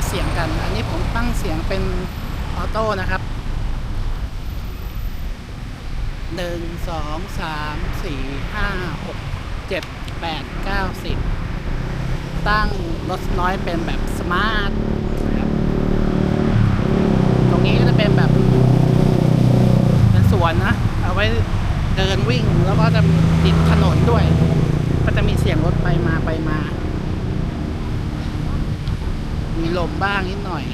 สเสียงกัน อันนี้ผมตั้งเสียงเป็นออโต้นะครับหนึ่งสองสามสี่ห้าหกเจ็ดแปดเก้าสิบตั้งลดน้อยเป็นแบบสมาร์ทนะครับตรงนี้ก็จะเป็นแบบเป็นสวนนะ เอาไว้เดินวิ่งแล้วก็จะติดถนนด้วย ก็จะมีเสียงรถไปมาไปมา มีลมบ้างนิดหน่อย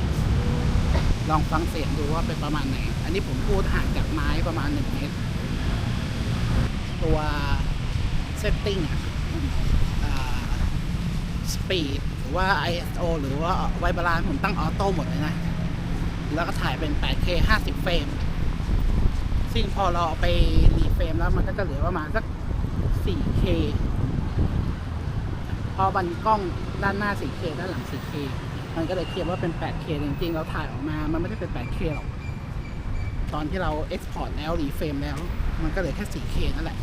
ลองฟังเสียงดูว่าเป็นประมาณไหน อันนี้ผมพูดห่างจากไม้ประมาณหนึ่งเมตร ตัวเซตติ้งอะสปีดหรือว่า ISO หรือว่าไวบาลานผมตั้งออโต้หมดเลยนะ แล้วก็ถ่ายเป็น 8K 50 เฟรม ซึ่งพอเราเอาไปรีเฟรมแล้วมันก็จะเหลือประมาณสัก 4K พอบันกล้องด้านหน้า 4K ด้านหลัง 4K มันก็เลยเทียบว่าเป็น 8K จริงๆ เราถ่ายออกมา มันไม่ได้เป็น 8K หรอก ตอนที่เรา Export แล้วรีเฟรมแล้ว มันก็เหลือแค่ 4K นั่นแหละ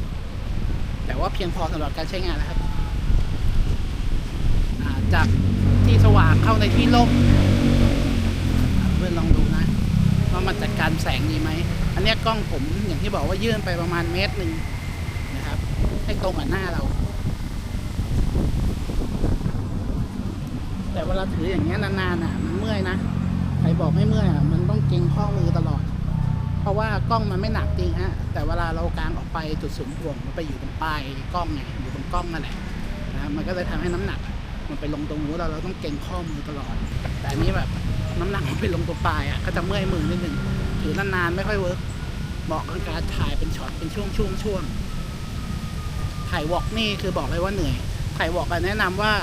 แต่ว่าเพียงพอสำหรับการใช้งานนะครับาจากที่สว่างเข้าในที่ร่มเพื่อนลองดูนะว่ามันจัดการแสงดีไหม อันนี้กล้องผมอย่างที่บอกว่ายื่นไปประมาณเมตรหนึ่งนะครับ ให้ตรงกับหน้าเรา แต่เวลาถืออย่างเงี้ยนานๆอะมันเมื่อยนะใครบอกไม่เมื่อยอะมันต้องเกรงข้อมือตลอด เพราะว่ากล้องมันไม่หนักจริงฮะแต่เวลาเรากางออกไปจุดศูนย์ถ่วงมันไปอยู่ตรงปลายกล้องไงอยู่ตรงกล้องนั่นแหละนะมันก็เลยทำให้น้ำหนัก มันไปลงตรงนู้นเราเราต้องเกรงข้อมือตลอด แต่อันนี้แบบน้ำหนักมันไปลงตรงปลายอะก็จะเมื่อยมือนิดนึงถือนานๆไม่ค่อยเวิร์กเหมาะกับการถ่ายเป็นช็อตเป็นช่วงช่วงช่วงถ่ายวอล์กนี่คือบอกเลยว่าเหนื่อยถ่ายวอล์กแนะนำว่า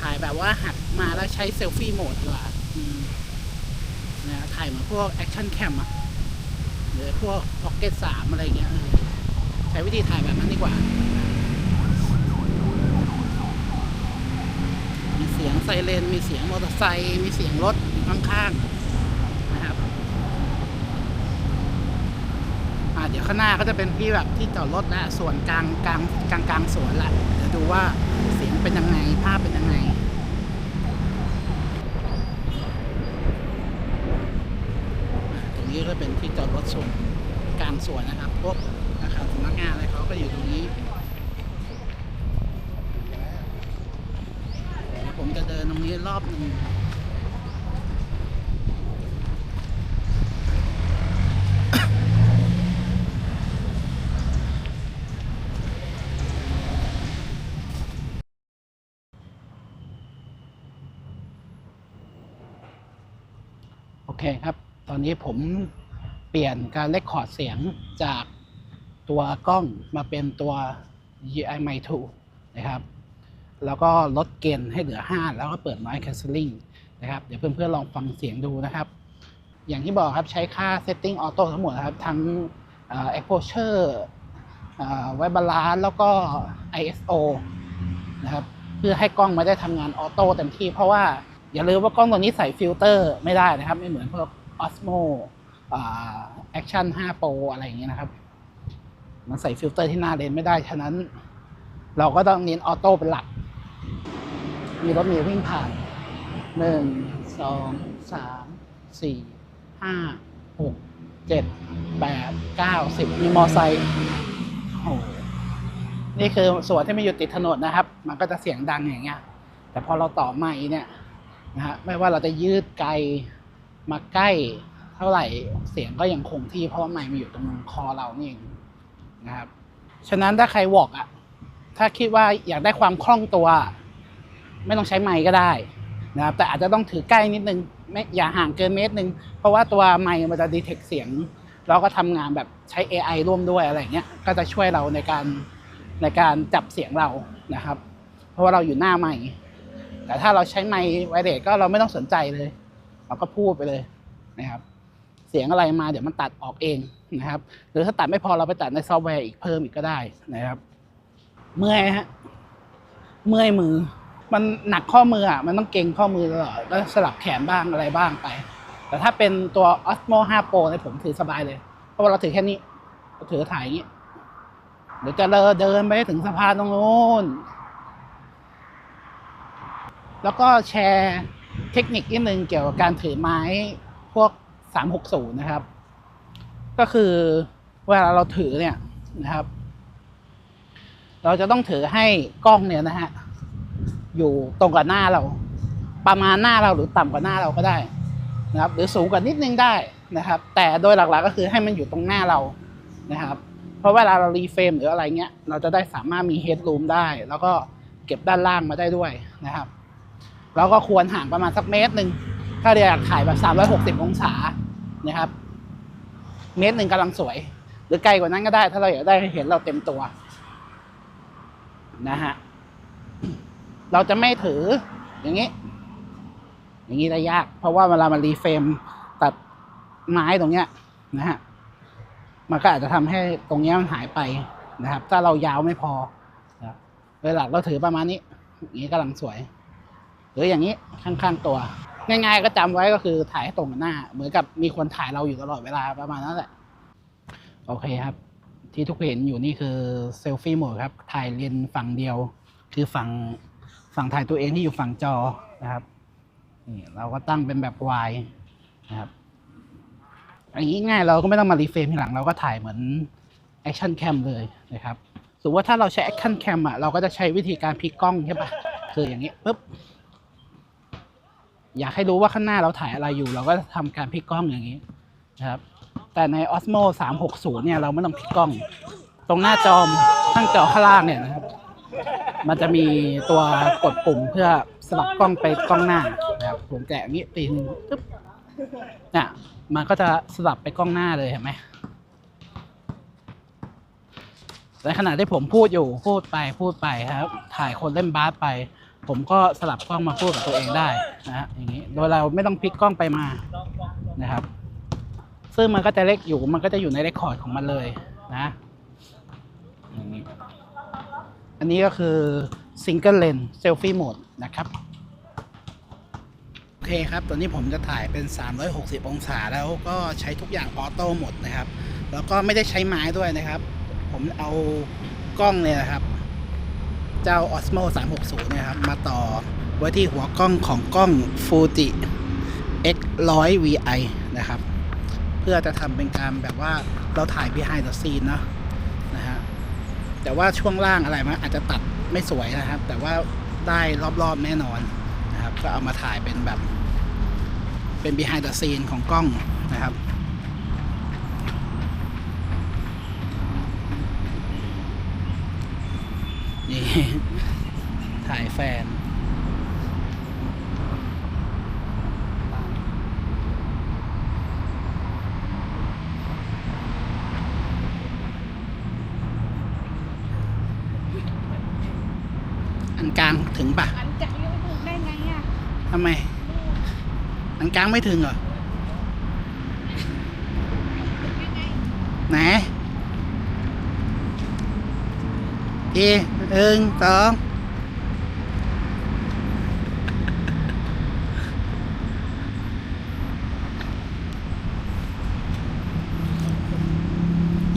ถ่ายแบบว่าหัดมาแล้วใช้เซลฟี่โหมดดีกว่านะถ่ายเหมือนพวกแอคชั่นแคมอะหรือพวกพ็อกเก็ตสามอะไรเงี้ยใช้วิธีถ่ายแบบนั้นดีกว่า มีเสียงไซเรน มีเสียงมอเตอร์ไซค์มีเสียงรถข้างๆนะครับอ่าเดี๋ยวข้างหน้าก็จะเป็นที่แบบที่จอดรถและส่วนกลางกลางกลางกลางสวนแหละเดี๋ยวดูว่า เป็นยังไง ภาพเป็นยังไง ตรงนี้ก็เป็นที่จอดรถส่งกลางสวนนะครับ พวกอาคารสำนักงานอะไรเขาก็อยู่ตรงนี้ ผมจะเดินตรงนี้รอบหนึ่ง เคครับ ตอนนี้ผมเปลี่ยนการเลคคอร์ดเสียงจากตัวกล้องมาเป็นตัว GI m i 2นะครับ แล้วก็ลดเกณฑ์ให้เหลือ 5 แล้วก็เปิด noise cancelling นะครับ เดี๋ยวเพื่อนๆลองฟังเสียงดูนะครับ อย่างที่บอกครับใช้ค่า setting auto ทั้งหมดนะครับ ทั้ง Exposure ไว้บาลานซ์แล้วก็ ISO นะครับ เพื่อให้กล้องไม่ได้ทำงานออโต้เต็มที่เพราะว่า อย่าลืมว่ากล้องตัวนี้ใส่ฟิลเตอร์ไม่ได้นะครับ ไม่เหมือนพวก Osmo อ่า Action 5 Pro อะไรอย่างเงี้ยนะครับ มันใส่ฟิลเตอร์ที่หน้าเลนไม่ได้ ฉะนั้น เราก็ต้องเน้นออโต้เป็นหลัก มีรถมีวิ่งผ่านหนึ่งสองสามสี่ห้าหกเจ็ดแปดเก้าสิบมีมอไซค์โอ้โหนี่คือส่วนที่ไม่อยู่ติดถนนนะครับ มันก็จะเสียงดังอย่างเงี้ย แต่พอเราต่อไม้เนี่ย นะฮะไม่ว่าเราจะยืดไกลมาใกล้เท่าไหร่เสียงก็ยังคงที่เพราะว่าไม้มันอยู่ตรงคอเรานี่เองนะครับฉะนั้นถ้าใครวอกอะถ้าคิดว่าอยากได้ความคล่องตัว ไม่ต้องใช้ไม้ก็ได้นะครับแต่อาจจะต้องถือใกล้นิดนึงไม่อย่าห่างเกินเมตรหนึ่งเพราะว่าตัวไม้มันจะดีเทคเสียงแล้วก็ทำงานแบบใช้ AI ร่วมด้วยอะไรเงี้ยก็จะช่วยเราในการในการจับเสียงเรานะครับ เพราะว่าเราอยู่หน้าไมค์ แต่ถ้าเราใช้ไมค์ไวเลสก็เราไม่ต้องสนใจเลย เราก็พูดไปเลยนะครับ เสียงอะไรมาเดี๋ยวมันตัดออกเองนะครับ หรือถ้าตัดไม่พอเราไปตัดในซอฟต์แวร์อีกเพิ่มอีกก็ได้นะครับ เมื่อยฮะเมื่อยมือ มันหนักข้อมืออะมันต้องเก่งข้อมือตลอดแล้วสลับแขนบ้างอะไรบ้างไป แต่ถ้าเป็นตัว Osmo 5 Pro เนี่ยผมถือสบายเลย เพราะว่าเราถือแค่นี้ถือถ่ายอย่างนี้เดี๋ยวจะเดินไปถึงสะพานตรงนู้น แล้วก็แชร์เทคนิคนิดนึงเกี่ยวกับการถือไม้พวก 360 นะครับ ก็คือเวลาเราถือเนี่ยนะครับ เราจะต้องถือให้กล้องเนี่ยนะฮะอยู่ตรงกับหน้าเรา ประมาณหน้าเราหรือต่ำกว่าหน้าเราก็ได้นะครับ หรือสูงกว่านิดนึงได้นะครับ แต่โดยหลักๆก็คือให้มันอยู่ตรงหน้าเรานะครับ เพราะเวลาเรารีเฟรมหรืออะไรเงี้ย เราจะได้สามารถมีเฮดรูมได้ แล้วก็เก็บด้านล่างมาได้ด้วยนะครับ เราก็ควรห่างประมาณสักเมตรหนึ่งถ้าเราอยากถ่ายแบบ 360 องศานะครับ เมตรหนึ่งกำลังสวย หรือไกลกว่านั้นก็ได้ ถ้าเราอยากได้เห็นเราเต็มตัวนะฮะเราจะไม่ถืออย่างนี้ อย่างนี้ได้ยาก เพราะว่าเวลามันรีเฟรมตัดไม้ตรงเนี้ยนะฮะมันก็อาจจะทำให้ตรงเนี้ยมันหายไปนะครับ ถ้าเรายาวไม่พอนะครับโดยหลักเราถือประมาณนี้อย่างนี้กำลังสวย หรืออย่างนี้ข้างๆตัว ง่ายๆก็จำไว้ก็คือถ่ายให้ตรงกับหน้า เหมือนกับมีคนถ่ายเราอยู่ตลอดเวลาประมาณนั้นแหละโอเคครับ ที่ทุกคนเห็นอยู่นี่คือเซลฟี่โหมดครับ ถ่ายเลนฝั่งเดียว คือฝั่งฝั่งถ่ายตัวเองที่อยู่ฝั่งจอนะครับนี่เราก็ตั้งเป็นแบบวายนะครับอันนี้ง่ายเราก็ไม่ต้องมารีเฟรมทีหลังเราก็ถ่ายเหมือนแอคชั่นแคมเลยนะครับสมมติว่าถ้าเราใช้แอคชั่นแคมอะเราก็จะใช้วิธีการพลิกกล้องใช่ปะคืออย่างนี้ปุ๊บ อยากให้รู้ว่าข้างหน้าเราถ่ายอะไรอยู่ เราก็ทำการพลิกกล้องอย่างนี้นะครับ แต่ใน Osmo 360 เนี่ยเราไม่ต้องพลิกกล้อง ตรงหน้าจอมข้างจอข้างล่างเนี่ยนะครับ มันจะมีตัวกดปุ่มเพื่อสลับกล้องไปกล้องหน้านะครับผมแกะอย่างนี้ตีนึงปึ๊บเนี่ยมันก็จะสลับไปกล้องหน้าเลยเห็นไหมในขณะที่ผมพูดอยู่พูดไปพูดไปครับ ถ่ายคนเล่นบาสไป ผมก็สลับกล้องมาพูดกับตัวเองได้นะฮะอย่างนี้โดยเราไม่ต้องพลิกกล้องไปมานะครับ ซึ่งมันก็จะเล็กอยู่มันก็จะอยู่ในเรคคอร์ดของมันเลยนะอย่างนี้อันนี้ก็คือซิงเกิลเลนเซลฟี่โหมดนะครับโอเคครับตัวนี้ผมจะถ่ายเป็น 360 องศาแล้วก็ใช้ทุกอย่างออโต้หมดนะครับ แล้วก็ไม่ได้ใช้ไม้ด้วยนะครับ ผมเอากล้องเนี่ยนะครับ เจ้า Osmo 360 นะครับ มาต่อไว้ที่หัวกล้องของกล้อง Fuji X 100 VI นะครับ เพื่อจะทำเป็นการแบบว่าเราถ่าย behind the scene เนอะนะฮะแต่ว่าช่วงล่างอะไรมันอาจจะตัดไม่สวยนะครับ แต่ว่าได้รอบๆแน่นอนนะครับ ก็เอามาถ่ายเป็นแบบเป็น behind the scene ของกล้องนะครับ ถ่ายแฟน อันกลางถึงปะอันจะยังไม่ถูกได้ไงอะทำไม อันกลางไม่ถึงเหรอไหนอี หนึ่งสอง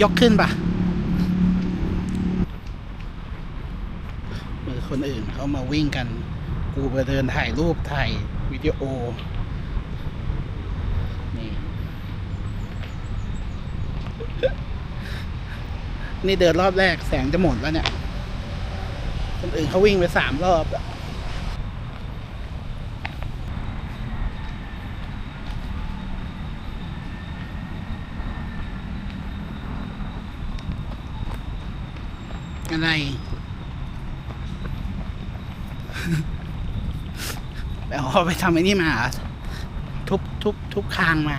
ยกขึ้นปะเหมือนคนอื่นเขามาวิ่งกัน กูไปเดินถ่ายรูปถ่ายวิดีโอ นี่ นี่เดินรอบแรกแสงจะหมดแล้วเนี่ย คนอื่นเขาวิ่งไปสามรอบอะอะไรเอาไปทำไอ้นี่มาเหรอทุบทุบทุบคางมา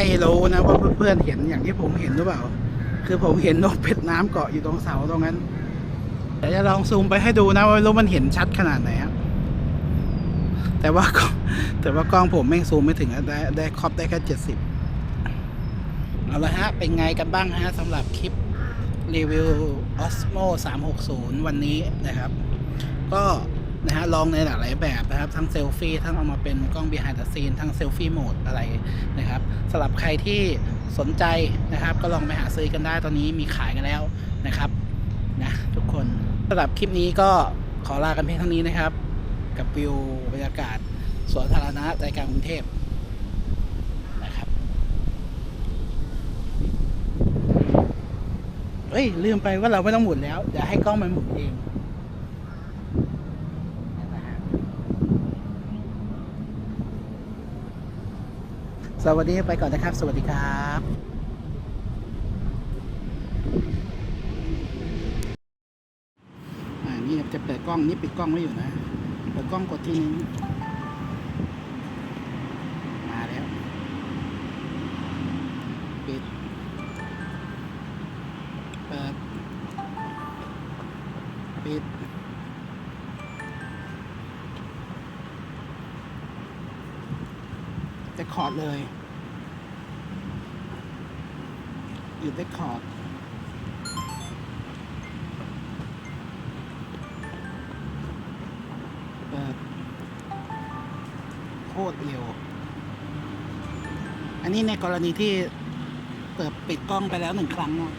ไม่รู้นะว่าเพื่อนๆเห็นอย่างที่ผมเห็นหรือเปล่า คือผมเห็นนกเป็ดน้ำเกาะอยู่ตรงเสาตรงนั้นเดี๋ยวจะลองซูมไปให้ดูนะว่ารู้มันเห็นชัดขนาดไหนครับแต่ว่าแต่ว่ากล้องผมแม่ซูมไม่ถึงได้ได้ครอบได้แค่เจ็ดสิบเอาละฮะ เป็นไงกันบ้างฮะสำหรับคลิปรีวิว Osmo 360 วันนี้นะครับ ก็ นะฮะลองในหลากหลายแบบนะครับ ทั้งเซลฟี่ทั้งเอามาเป็นกล้อง behind the scene ทั้งเซลฟี่โหมดอะไรนะครับสำหรับใครที่สนใจนะครับ ก็ลองไปหาซื้อกันได้ตอนนี้มีขายกันแล้วนะครับนะทุกคนสำหรับคลิปนี้ก็ขอลากันเพียงเท่านี้นะครับ กับวิวบรรยากาศสวนสาธารณะใจกลางกรุงเทพนะครับเอ้ยลืมไปว่าเราไม่ต้องหมุนแล้วเดี๋ยวให้กล้องมันหมุนเองนะฮะ สวัสดีไปก่อนนะครับ สวัสดีครับอ่านี่จะเปิดกล้องนี่ปิดกล้องไว้อยู่นะ เปิดกล้องกดทีนึง คอร์ดเลยหยุดได้คอร์ดเปิดโคตรเร็ว อันนี้ในกรณีที่เปิดปิดกล้องไปแล้วหนึ่งครั้งเนาะ